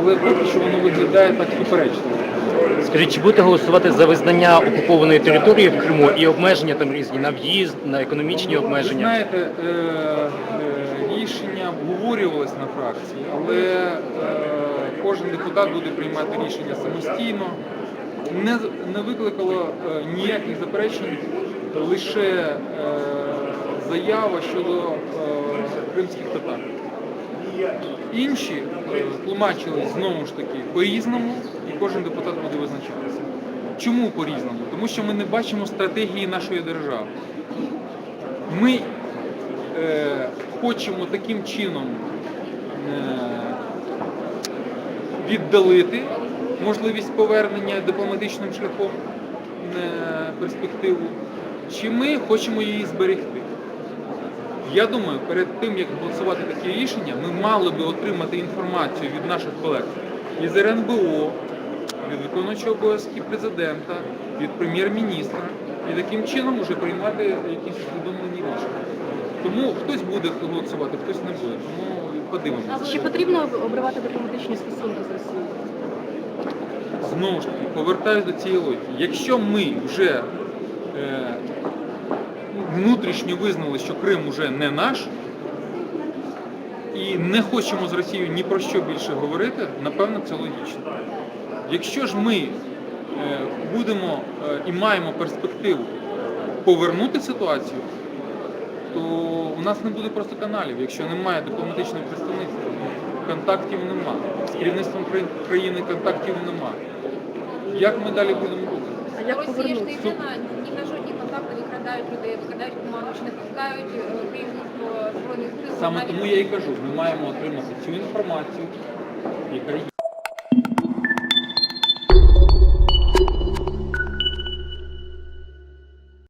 але поки що воно виглядає так суперечно. Скажіть, чи будете голосувати за визнання окупованої території в Криму і обмеження там різні на в'їзд, на економічні Ви обмеження? знаєте, е, е, рішення обговорювалось на фракції, але е, кожен депутат буде приймати рішення самостійно. Не, не викликало е, ніяких заперечень, лише е, заява щодо е, кримських татар. Інші е, тлумачили знову ж таки по-різному, і кожен депутат буде визначатися. Чому по-різному? Тому що ми не бачимо стратегії нашої держави. Ми е, хочемо таким чином е, віддалити можливість повернення дипломатичним шляхом е, перспективу, чи ми хочемо її зберегти. Я думаю, перед тим як голосувати такі рішення, ми мали би отримати інформацію від наших колег із РНБО, від виконуючого обов'язки президента, від прем'єр-міністра, і таким чином вже приймати якісь усвідомлені рішення. Тому хтось буде голосувати, хтось не буде. Тому подивимося. Чи потрібно обривати дипломатичні стосунки з Росією? Знову ж таки, повертаюся до цієї логіки. Якщо ми вже е, внутрішньо визнали, що Крим вже не наш, і не хочемо з Росією ні про що більше говорити, напевно, це логічно. Якщо ж ми е, будемо е, і маємо перспективу повернути ситуацію, то у нас не буде просто каналів, якщо немає дипломатичного представництва, контактів нема. З керівництвом країни контактів нема. Як ми далі будемо рухати? А як повернутися? Контакти, викрадають людей, викрадають команду, чи не пускають е, керівництво збройних сил. Саме тому я і кажу, ми маємо отримати цю інформацію, яка